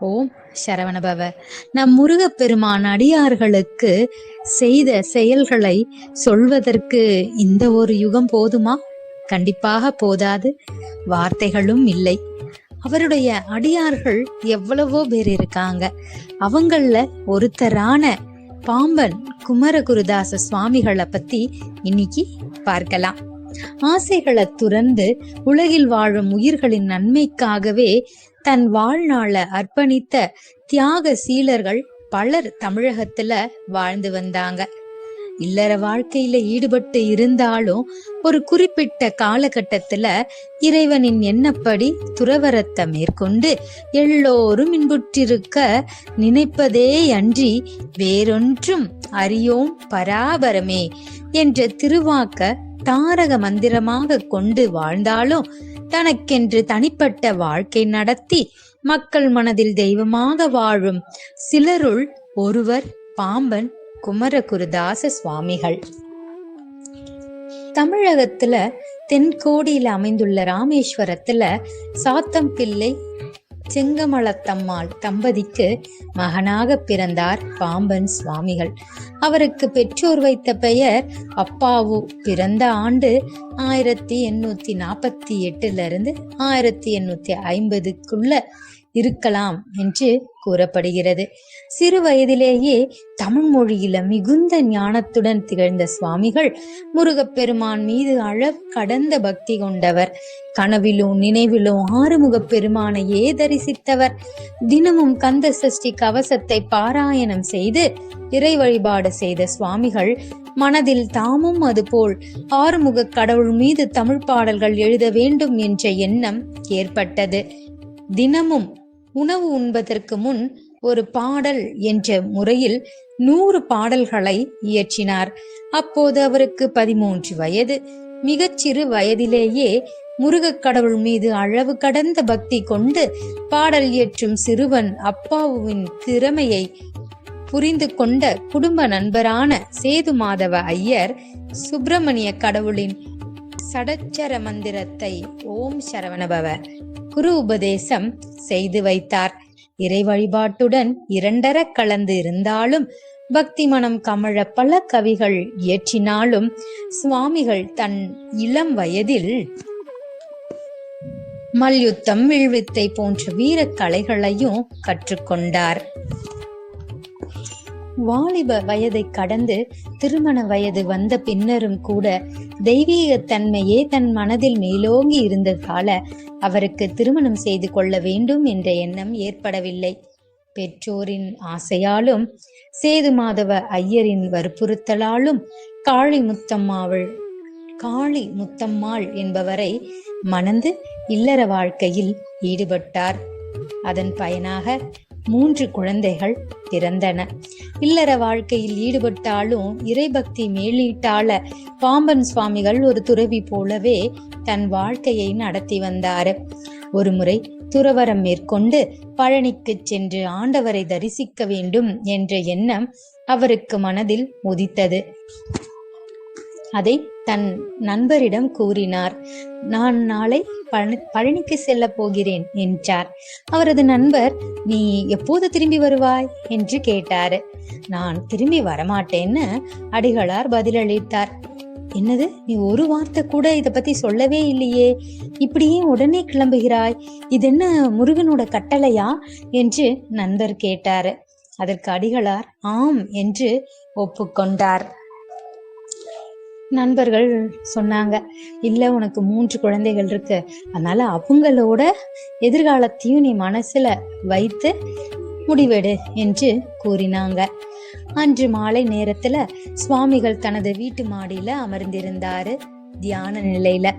ஓம் சரவணபவ நம் முருகப்பெருமான் அடியார்களுக்கு செய்த செயல்களை சொல்வதற்கு இந்த ஒரு யுகம் போதுமா? கண்டிப்பாக போதாது. வார்த்தைகளும் இல்லை. அவருடைய அடியார்கள் எவ்வளவோ பேர் இருக்காங்க. அவங்கள ஒருத்தரான பாம்பன் குமரகுருதாச சுவாமிகளை பத்தி இன்னைக்கு பார்க்கலாம். ஆசைகளை துறந்து உலகில் வாழும் உயிர்களின் நன்மைக்காகவே தன் வாழ்நாள அர்ப்பணித்த தியாக சீலர்கள் பலர் தமிழகத்துல வாழ்ந்து வந்தாங்க. இல்லற வாழ்க்கையில ஈடுபட்டு இருந்தாலும் ஒரு குறிப்பிட்ட காலகட்டத்துல இறைவனின் எண்ணப்படி துறவரத்தை மேற்கொண்டு எல்லோரும் இன்புற்றிருக்க நினைப்பதே அன்றி வேறொன்றும் அறியோம் பராபரமே என்ற திருவாக்க தாரக மந்திரமாக கொண்டு வாழ்ந்தாலும் தனக்கென்று தனிப்பட்ட வாழ்க்கை நடத்தி மக்கள் மனதில் தெய்வமாக வாழும் சிலருள் ஒருவர் பாம்பன் குமரகுருதாச சுவாமிகள். தமிழகத்துல தென்கோடியில் அமைந்துள்ள ராமேஸ்வரத்துல சாத்தம் பிள்ளை செங்கமலத்தம்மாள் தம்பதிக்கு மகனாக பிறந்தார் பாம்பன் சுவாமிகள். அவருக்கு பெற்றோர் வைத்த பெயர் அப்பாவு. பிறந்த ஆண்டு ஆயிரத்தி எண்ணூத்தி நாற்பத்தி எட்டுல இருந்து ஆயிரத்தி எண்ணூத்தி ஐம்பதுக்குள்ள இருக்கலாம் என்று கூறப்படுகிறது. சிறு வயதிலேயே தமிழ் மொழியில மிகுந்த ஞானத்துடன் திகழ்ந்த சுவாமிகள் முருகப்பெருமான் மீது அளவு கடந்த பக்தி கொண்டவர். கனவிலும் நினைவிலும் ஆறுமுகப் பெருமானையே தரிசித்தவர். தினமும் கந்த சஷ்டி கவசத்தை பாராயணம் செய்து இறை வழிபாடு செய்த சுவாமிகள் மனதில் தாமும் அதுபோல் ஆறுமுக கடவுள் மீது தமிழ் பாடல்கள் எழுத வேண்டும் என்ற எண்ணம் ஏற்பட்டது. தினமும் உணவு உண்பதற்கு முன் ஒரு பாடல் என்ற முறையில் நூறு பாடல்களை இயற்றினார். அப்போது அவருக்கு பதிமூன்று வயது. மிகச்சிறு வயதிலேயே முருகக் கடவுள் மீது அளவு கடந்த பக்தி கொண்டு பாடல் இயற்றும் சிறுவன் அப்பாவுவின் திறமையை புரிந்து கொண்ட குடும்ப நண்பரான சேது மாதவ ஐயர் சுப்பிரமணிய கடவுளின் சடச்சர மந்திரத்தை ஓம் சரவணபவ குரு உபதேசம் செய்து வைத்தார். இறை வழிபாட்டுடன் இரண்டர கலந்து இருந்தாலும் பக்தி மனம் கமழ பல கவிகள் இயற்றினாலும் சுவாமிகள் தன் இளம் வயதில் மல்யுத்தம் வில்வித்தை போன்ற வீரக் கலைகளையும் கற்றுக்கொண்டார். வாலிப வயதை கடந்து திருமண வயது வந்த பின்னரும் கூட தெய்வீகத்தன்மையே தன் மனதில் மேலோங்கி இருந்ததால அவருக்கு திருமணம் செய்து கொள்ள வேண்டும் என்ற எண்ணம் ஏற்படவில்லை. பெற்றோரின் ஆசையாலும் சேது மாதவ ஐயரின் வற்புறுத்தலாலும் காளி முத்தம்மாவள் காளி முத்தம்மாள் என்பவரை மணந்து இல்லற வாழ்க்கையில் ஈடுபட்டார். அதன் பயனாக மூன்று குழந்தைகள் பிறந்தன. இல்லற வாழ்க்கையில் ஈடுபட்டாலும் இறைபக்தி மேலீட்டால பாம்பன் சுவாமிகள் ஒரு துறவி போலவே தன் வாழ்க்கையை நடத்தி வந்தார். ஒருமுறை துறவரம் மேற்கொண்டு பழனிக்கு சென்று ஆண்டவரை தரிசிக்க வேண்டும் என்ற எண்ணம் அவருக்கு மனதில் உதித்தது. அதை தன் நண்பரிடம் கூறினார். நான் நாளை பழனி பழனிக்கு செல்ல போகிறேன் என்றார். அவரது நண்பர் நீ எப்போது திரும்பி வருவாய்? என்று கேட்டார். நான் திரும்பி வரமாட்டேன்னு அடிகளார் பதிலளித்தார். என்னது நீ ஒரு வார்த்தை கூட இத பத்தி சொல்லவே இல்லையே? இப்படியே உடனே கிளம்புகிறாய்? இது என்ன முருகனோட கட்டளையா? என்று நண்பர் கேட்டாரு. அதற்கு அடிகளார் ஆம் என்று ஒப்புக்கொண்டார். நண்பர்கள் சொன்னாங்க இல்ல உனக்கு மூன்று குழந்தைகள் இருக்கு. அதனால அவங்களோட எதிர்காலத்தையும் நீ மனசுல வைத்து முடிவெடு என்று கூறினாங்க. அன்று மாலை நேரத்துல சுவாமிகள் தனது வீட்டு மாடியில அமர்ந்திருந்தாரு தியான நிலையில.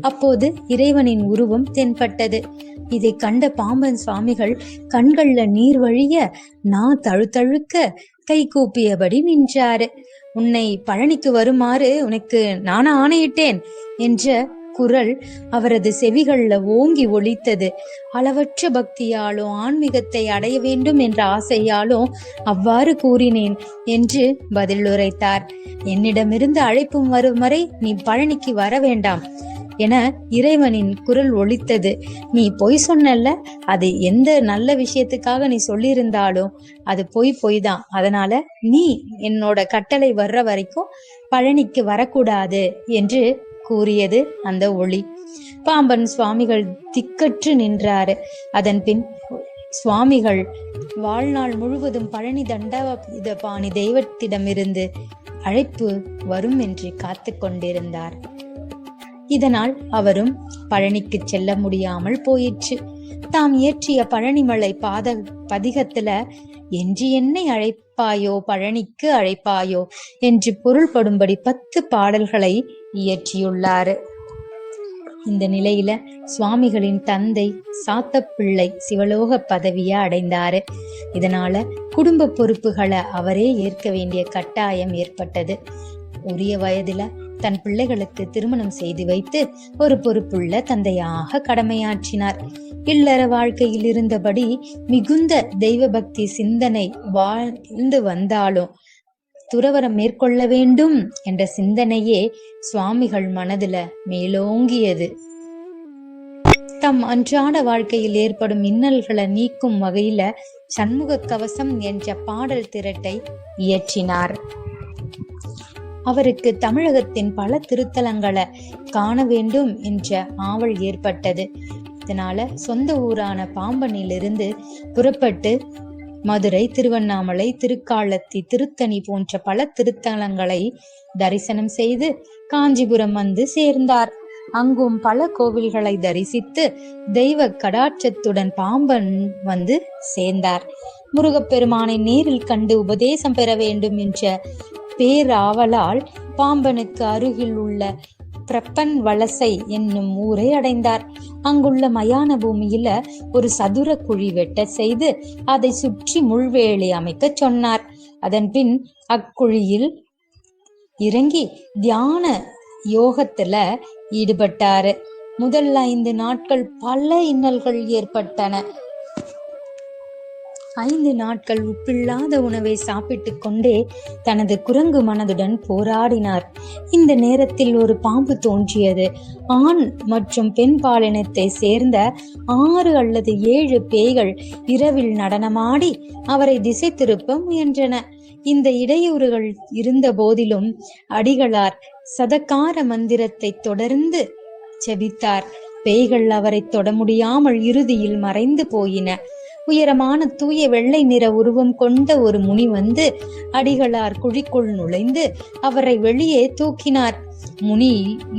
அப்போது இறைவனின் உருவம் தென்பட்டது. இதை கண்ட பாம்பன் சுவாமிகள் கண்கள்ல நீர் வழிய நான் தழுத்தழுக்க கை கூப்பியபடி நின்றாரு. உன்னை பழனிக்கு வருமாறு உனக்கு நானா ஆணையிட்டேன் என்ற குரல் அவரது செவிகள்ல ஓங்கி ஒலித்தது. அளவற்ற பக்தியாலும் ஆன்மீகத்தை அடைய வேண்டும் என்ற ஆசையாலும் அவ்வாறு கூறினேன் என்று பதில் உரைத்தார் என்னிடமிருந்து அழைப்பும் வரும் வரை நீ பழனிக்கு வர வேண்டாம். என இறைவனின் குரல் ஒழித்தது நீ பொய் சொன்னல்ல அது எந்த நல்ல விஷயத்துக்காக நீ சொல்லியிருந்தாலும் அது பொய் பொய் தான் அதனால நீ என்னோட கட்டளை வர்ற வரைக்கும் பழனிக்கு வரக்கூடாது என்று கூறியது அந்த ஒளி. பாம்பன் சுவாமிகள் திக்கற்று நின்றாரு. அதன் பின் சுவாமிகள் வாழ்நாள் முழுவதும் பழனி தண்டபாணி தெய்வத்திடமிருந்து அழைப்பு வரும் என்று காத்து கொண்டிருந்தார் இதனால் அவரும் பழனிக்கு செல்ல முடியாமல் போயிற்று. தாம் இயற்றிய பழனிமலை பாத பதிகத்துல என்று என்னை அழைப்பாயோ பழனிக்கு அழைப்பாயோ என்று பொருள்படும்படி பத்து பாடல்களை இயற்றியுள்ளாரு. இந்த நிலையில சுவாமிகளின் தந்தை சாத்தப்பிள்ளை சிவலோக பதவியை அடைந்தாரு. இதனால குடும்ப பொறுப்புகளை அவரே ஏற்க வேண்டிய கட்டாயம் ஏற்பட்டது. உரிய வயதுல தன் பிள்ளைகளுக்கு திருமணம் செய்து வைத்து ஒரு பொறுப்புள்ள தந்தையாக கடமையாற்றினார். இல்லற வாழ்க்கையில் இருந்தபடி மிகுந்த தெய்வ பக்தி சிந்தனை வாழ்ந்து வந்தாலும் துறவரம் மேற்கொள்ள வேண்டும் என்ற சிந்தனையே சுவாமிகள் மனதுல மேலோங்கியது. தம் அன்றாட வாழ்க்கையில் ஏற்படும் இன்னல்களை நீக்கும் வகையில சண்முக கவசம் என்ற பாடல் திரட்டை இயற்றினார். அவருக்கு தமிழகத்தின் பல திருத்தலங்களை காண வேண்டும் என்ற ஆவல் ஏற்பட்டது. இதனால சொந்த ஊரான பாம்பனிலிருந்து புறப்பட்டு மதுரை திருவண்ணாமலை திருக்காலத்தி திருத்தணி போன்ற பல திருத்தலங்களை தரிசனம் செய்து காஞ்சிபுரம் வந்து சேர்ந்தார். அங்கும் பல கோவில்களை தரிசித்து தெய்வ கடாட்சத்துடன் பாம்பன் வந்து சேர்ந்தார். முருகப்பெருமானை நேரில் கண்டு உபதேசம் பெற வேண்டும் என்ற பேராவலால் பாம்பனுக்கு அருகில் உள்ள பிரப்பன் வலசை என்னும் ஊரை அடைந்தார். அங்குள்ள மயான பூமியில ஒரு சதுர குழி வெட்ட செய்து அதை சுற்றி முள்வேலி அமைக்க சொன்னார். அதன் பின் அக்குழியில் இறங்கி தியான யோகத்துல ஈடுபட்டாரு. முதல் ஐந்து நாட்கள் பல இன்னல்கள் ஏற்பட்டன. ஐந்து நாட்கள் உப்பில்லாத உணவை சாப்பிட்டு கொண்டே தனது குரங்கு மனதுடன் போராடினார். இந்த நேரத்தில் ஒரு பாம்பு தோன்றியது. ஆண் மற்றும் பெண் பாலினத்தை சேர்ந்த ஆறு அல்லது ஏழு பேய்கள் இரவில் நடனமாடி அவரை திசை திருப்ப முயன்றன. இந்த இடையூறுகள் இருந்த போதிலும் அடிகளார் சதகார மந்திரத்தை தொடர்ந்து செபித்தார். பேய்கள் அவரை தொட முடியாமல் இறுதியில் மறைந்து போயின. உயரமான தூய வெள்ளை நிற உருவம் கொண்ட ஒரு முனி வந்து அடிகளார் குழிக்குள் நுழைந்து அவரை வெளியே தூக்கினார். முனி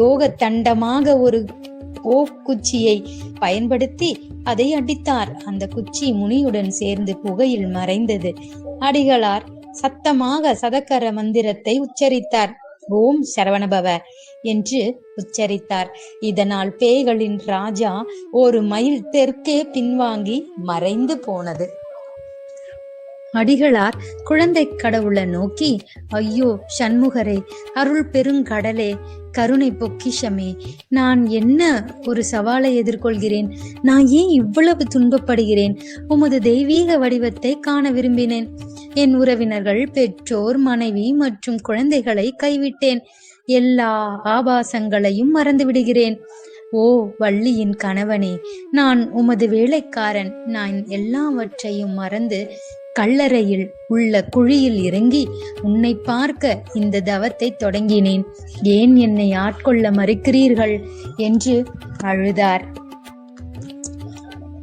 யோக தண்டமாக ஒரு ஓக்குச்சியை பயன்படுத்தி அதை அடித்தார். அந்த குச்சி முனியுடன் சேர்ந்து புகையில் மறைந்தது. அடிகளார் சத்தமாக சதக்கர மந்திரத்தை உச்சரித்தார். ஓம் சரவணபவ என்று உச்சரித்தார். இதனால் பேய்களின் ராஜா ஒரு மைல் தெற்கே பின்வாங்கி மறைந்து போனது. அடிகளார் குழந்தை கடவுளை நோக்கி ஐயோ சண்முகரே அருள் பெருங்கடலே கருணை பொக்கிஷமே நான் என்ன ஒரு சவாலை எதிர்கொள்கிறேன்? நான் ஏன் இவ்வளவு துன்பப்படுகிறேன்? உமது தெய்வீக வடிவத்தை காண விரும்பினேன். என் உறவினர்கள் பெற்றோர் மனைவி மற்றும் குழந்தைகளை கைவிட்டேன். எல்லா ஆபாசங்களையும் மறந்து விடுகிறேன் ஓ வள்ளியின் கணவனே நான் உமது வேலைக்காரன். நான் எல்லாவற்றையும் மறந்து கல்லறையில் உள்ள குழியில் இறங்கி உன்னை பார்க்க இந்த தவத்தை தொடங்கினேன். ஏன் என்னை ஆட்கொள்ள மறுக்கிறீர்கள்? என்று அழுதார்.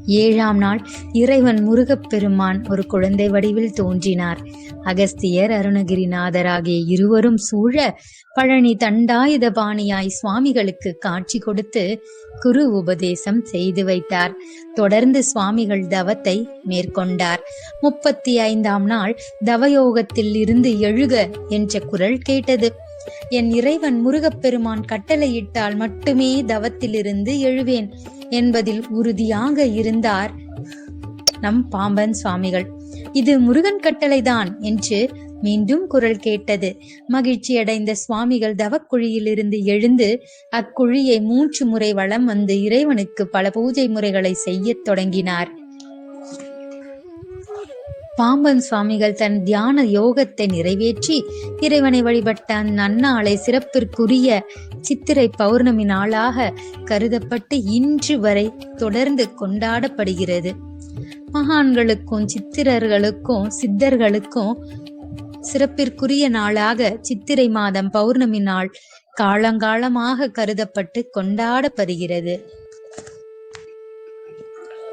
ஏழாம் நாள் இறைவன் முருகப்பெருமான் ஒரு குழந்தை வடிவில் தோன்றினார். அகஸ்தியர் அருணகிரிநாதர் ஆகிய இருவரும் சூழ பழனி தண்டாயுதபாணியாய் சுவாமிகளுக்கு காட்சி கொடுத்து குரு உபதேசம் செய்து வைத்தார். தொடர்ந்து சுவாமிகள் தவத்தை மேற்கொண்டார். முப்பத்தி ஐந்தாம் நாள் தவயோகத்தில் இருந்து எழுக என்ற குரல் கேட்டது. என் இறைவன் முருகப்பெருமான் கட்டளையிட்டால் மட்டுமே தவத்திலிருந்து எழுவேன் என்பதில் உறுதியாக இருந்தார். நம் பாம்பன் சுவாமிகள். இது முருகன் கட்டளைதான் என்று மீண்டும் குரல் கேட்டது. மகிழ்ச்சி அடைந்த சுவாமிகள் தவக்குழியிலிருந்து எழுந்து அக்குழியை மூன்று முறை வளம் வந்து இறைவனுக்கு பல பூஜை முறைகளை செய்யத் தொடங்கினார். பாம்பன் சுவாமிகள் தன் தியான யோகத்தை நிறைவேற்றி இறைவனை வழிபட்ட அந்நாளை சிறப்பிற்குரிய சித்திரை பௌர்ணமி நாளாக கருதப்பட்டு இன்று வரை தொடர்ந்து கொண்டாடப்படுகிறது. மகான்களுக்கும் சித்திரர்களுக்கும் சித்தர்களுக்கும் சிறப்பிற்குரிய நாளாக சித்திரை மாதம் பௌர்ணமி நாள் காலங்காலமாக கருதப்பட்டு கொண்டாடப்படுகிறது.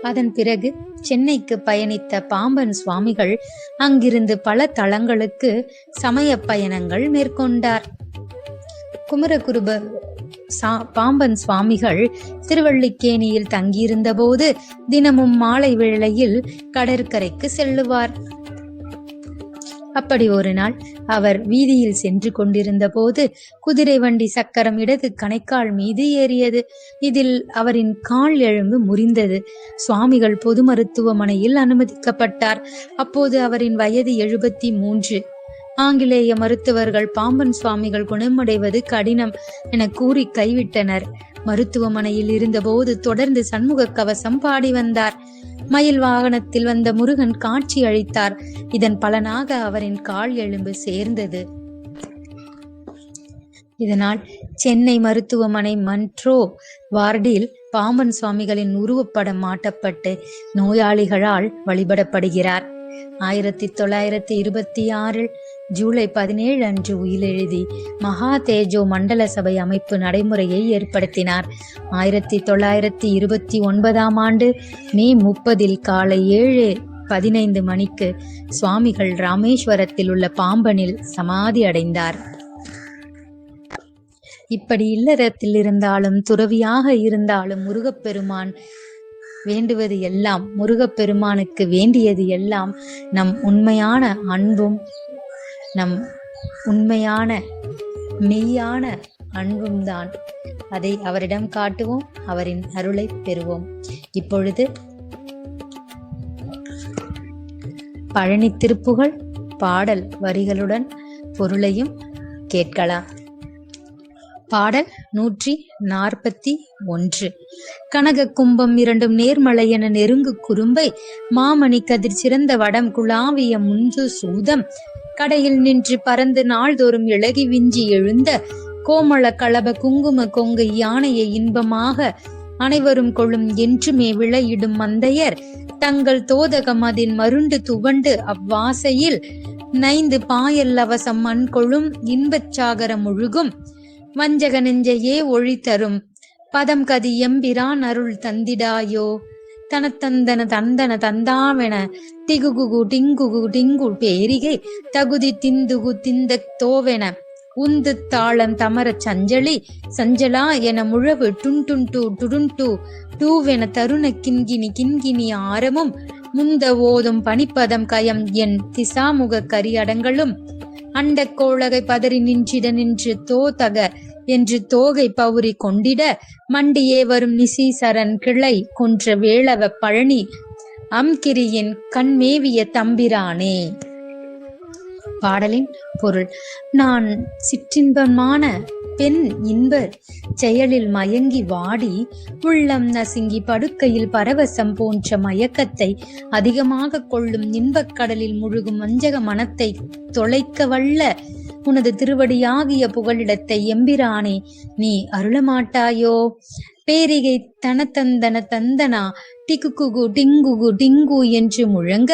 அதன் பிறகு சென்னைக்கு பயணித்த பாம்பன் சுவாமிகள் அங்கிருந்து பல தலங்களுக்கு சமய பயணங்கள் மேற்கொண்டார். குமரகுருப பாம்பன் சுவாமிகள் திருவள்ளிக்கேணியில் தங்கியிருந்த போது தினமும் மாலை வேளையில் கடற்கரைக்கு செல்லுவார். அப்படி ஒரு நாள் அவர் வீதியில் சென்று கொண்டிருந்த போது குதிரை வண்டி சக்கரம் இடது கணைக்கால் மீது ஏறியது. இதில் அவரின் கால் எலும்பு முறிந்தது. சுவாமிகள் பொது மருத்துவமனையில் அனுமதிக்கப்பட்டார். அப்போது அவரின் வயது எழுபத்தி மூன்று. ஆங்கிலேய மருத்துவர்கள் பாம்பன் சுவாமிகள் குணமடைவது கடினம் என கூறி கைவிட்டனர். மருத்துவமனையில் இருந்தபோது தொடர்ந்து சண்முக கவசம் பாடி வந்தார். மயில் வாகனத்தில் வந்த முருகன் காட்சி அளித்தார். இதன் பலனாக அவரின் கால் எலும்பு சேர்ந்தது. இதனால் சென்னை மருத்துவமனை மன்ட்ரோ வார்டில் பாம்பன் சுவாமிகளின் உருவப்படம் மாட்டப்பட்டு நோயாளிகளால் வழிபடப்படுகிறார். ஆயிரத்தி தொள்ளாயிரத்தி இருபத்தி ஆறில் ஜூலை பதினேழு அன்று உயிலெழுதி மகா தேஜோ மண்டல சபை அமைப்பு நடைமுறையை ஏற்படுத்தினார். ஆயிரத்தி தொள்ளாயிரத்தி இருபத்தி ஒன்பதாம் ஆண்டு மே முப்பதில் காலை ஏழு பதினைந்து மணிக்கு சுவாமிகள் ராமேஸ்வரத்தில் உள்ள பாம்பனில் சமாதி அடைந்தார். இப்படி இல்லறத்தில் இருந்தாலும் துறவியாக இருந்தாலும் முருகப்பெருமான் வேண்டுவது எல்லாம் முருகப்பெருமானுக்கு வேண்டியது எல்லாம் நம் உண்மையான அன்பும் நம் உண்மையான மெய்யான அன்பும் தான் அதை அவரிடம் காட்டுவோம் அவரின் அருளை பெறுவோம். இப்பொழுது பழனி திருப்புகழ் பாடல் வரிகளுடன் பொருளையும் கேட்கலாம். பாடல் நூற்றி நாற்பத்தி ஒன்று. கனக கும்பம் இரண்டும் நேர்மலை என நெருங்கு குறும்பை மாமணி கதிர் சிறந்த வடம் குழாவிய முஞ்சு சூதம். கடையில் நின்று பறந்து நாள்தோறும் இழகி விஞ்சி எழுந்த கோமள கலப குங்கும கொங்கை யானையை இன்பமாக அனைவரும் கொள்ளும் என்றுமே விளையிடும் மந்தையர். தங்கள் தோதகம் அதின் மருண்டு துவண்டு அவ்வாசையில் நைந்து பாயல் அவசம் மண் கொழும் இன்பச்சாகரம் முழுகும். வஞ்சக நெஞ்சையே ஒழி தரும் பதம் கதி எம்பிரான் அருள் தந்திடாயோ? தனத்தந்தன தந்தன தந்தாவென திகுகுகு டிங்குகு டிங்கு பேரிகை தகுதி திந்துகு திந்த தோவென உந்து தாளம் தமரச் சஞ்சலி சஞ்சலா என முழவு டுன்டுண்டு டுடுண்டு டூவென தருண கிண்கினி கிண்கிணி ஆரமும் முந்த ஓதும் பனிப்பதம் கயம் என் திசாமுக கரியடங்களும் அண்டக் கோழகை பதறி நின்றிட நின்று தோதக என்று தோகை பவுரி கொண்டிட மண்டியே வரும் நிசீசரன் கிளை கொன்ற வேளவ பழனி அம்கிரியின் கண்மேவிய தம்பிரானே. பாடலின் பொருள் நான் சிற்றின்பமான பெண் இன்ப செயலில் மயங்கி வாடி உள்ளம் நசுங்கி படுக்கையில் பரவசம் போன்ற மயக்கத்தை அதிகமாக கொள்ளும் இன்பக் கடலில் முழுகும் வஞ்சக மனத்தை தொலைக்க வல்ல உனது திருவடியாகிய புகலிடத்தை எம்பிரானே நீ அருளமாட்டாயோ? பேரிகை தனதந்தன தந்தனா டிகுகுகு டிங்குகு டிங்கு என்று முழங்க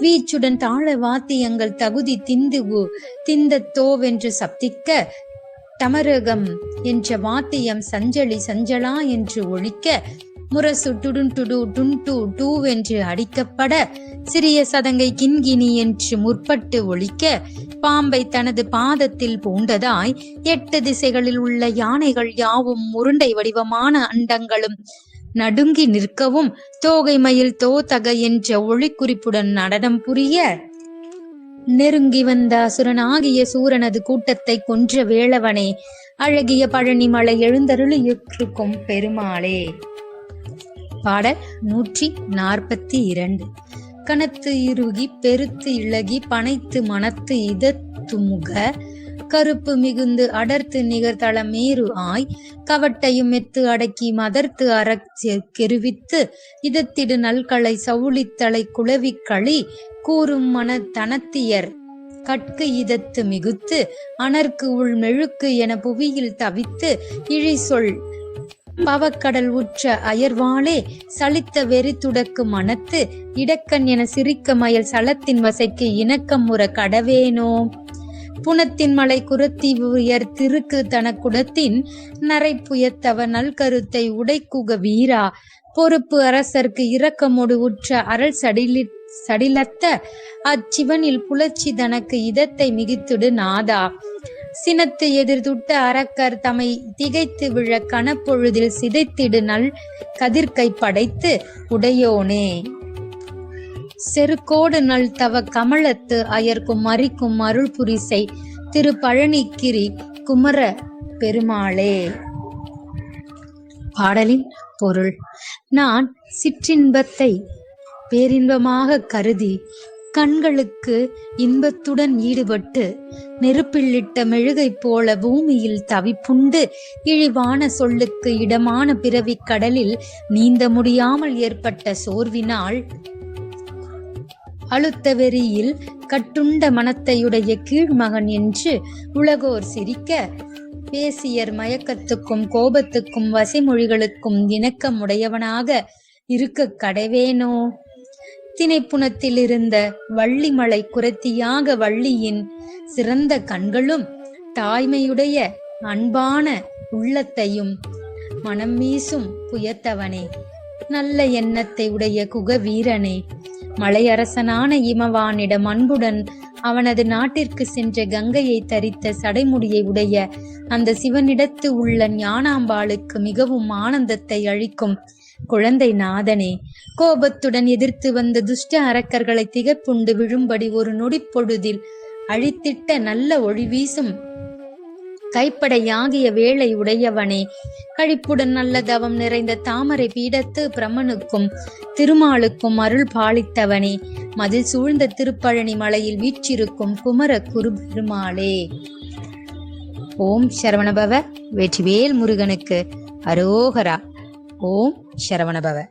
வீச்சுடன் தாழ வாத்தியங்கள் தகுதி திந்துகு திந்த தோவென்று சப்திக்க தமரகம் என்ற வாத்தியம் சஞ்சலி சஞ்சலா என்று ஒழிக்க முரசு டுடுன்டுடு டுன்டு என்று அடிக்கப்பட சிறிய சதங்கை கிண்கிணி என்று முற்பட்டு ஒழிக்க பாம்பை தனது பாதத்தில் பூண்டதாய் எட்டு திசைகளில் உள்ள யானைகள் யாவும் உருண்டை வடிவமான அண்டங்களும் நடுங்கி நிற்கவும் தோகை மயில் தோதக என்ற ஒளிக்குறிப்புடன் நடனம் புரிய நெருங்கி வந்த அசுரனாகிய சூரனது கூட்டத்தை கொன்ற வேளவனே அழகிய பழனி மலை எழுந்தருளியிருக்கும் பெருமாளே. பாடல் நூற்றி நாற்பத்தி இரண்டு. கனத்து இறுகி பெருத்து இளகி பனைத்து மனத்து இதத்துமுக கருப்பு மிகுந்து அடர்த்து நிகர்தள மேரு ஆய் கவட்டையும் மெத்து அடக்கி மதர்த்து அறக் கெருவித்து இதத்திடு நல்களை சவுளித்தலை குளவிக் களி கூறும் மன தனத்தியர் கட்கு இதத்து மிகுத்து அனர்க்கு உள் மெழுக்கு என புவியில் தவித்து இழி சொல் பவக்கடல் உற்ற அயர்வாளே சலித்த வெறி துடக்கு மனத்து இடக்கன் என சிரிக்க மயல் சலத்தின் வசைக்கு இணக்கம் முற கடவேனோ? புனத்தின் மலை குரத்தி உயர் திருக்கு தனக்குடத்தின் நரை புயத்தவ நல்கருத்தை உடைக்குக வீரா. பொறுப்பு அரசர்க்கு இரக்கமொடு உற்ற அருள் சடிலி சடிலத்த அச்சிவனில் புலச்சி தனக்கு இதத்தை மிகித்துடு நாதா. சினத்து எதிர்துட்ட அரக்கர் தமை திகைத்து விழ கனப்பொழுதில் சிதைத்திடு நல் கதிர்கை படைத்து உடையோனே. செருக்கோடு நல் தவ கமலத்து அயர்க்கும் மறிக்கும் அருள் புரிசை திரு பழனிக்கிரி குமர பெருமாளே. பாடலின் பொருள். நான் சிற்றின்பத்தை பேரின்பமாக கருதி கண்களுக்கு இன்பத்துடன் ஈடுபட்டு நெருப்பில்லிட்ட மெழுகை போல பூமியில் தவிப்புண்டு இழிவான சொல்லுக்கு இடமான பிறவிக் கடலில் நீந்த முடியாமல் ஏற்பட்ட சோர்வினால் அழுத்த வெறியில் கட்டுண்ட மனத்தையுடைய கீழ்மகன் என்று உலகோர் சிரிக்க பேசியர் மயக்கத்துக்கும் கோபத்துக்கும் வசைமொழிகளுக்கும் இணக்கமுடையவனாக இருக்க கடவேனோ? திணைப்புணத்தில் இருந்த வள்ளிமலை குரத்தியாக வள்ளியின் சிறந்த கண்களும் தாய்மையுடைய அன்பான உள்ளத்தையும் மனம் வீசும் புயத்தவனே. நல்ல எண்ணத்தை உடைய குக வீரனே மலையரசனான இமவானிடம் அன்புடன் அவனது நாட்டிற்கு சென்ற கங்கையை தரித்த சடைமுடியை உடைய அந்த சிவனிடத்து உள்ள ஞானாம்பாளுக்கு மிகவும் ஆனந்தத்தை அளிக்கும் குழந்தை நாதனே கோபத்துடன் எதிர்த்து வந்த துஷ்ட அரக்கர்களை திகப்புண்டு விழும்படி ஒரு நொடிப்பொழுதில் அழித்திட்ட நல்ல ஒளி வீசும் கைப்படையாகிய வேளை உடையவனே. கழிப்புடன் நல்ல தவம் நிறைந்த தாமரை பீடத்து பிரமனுக்கும் திருமாலுக்கும் அருள் பாலித்தவனே. மதில் சூழ்ந்த திருப்பழனி மலையில் வீற்றிருக்கும் குமர குரு பெருமாளே ஓம் சரவணபவ வெற்றிவேல் முருகனுக்கு அரோகரா. ஓம் சரவணபவ.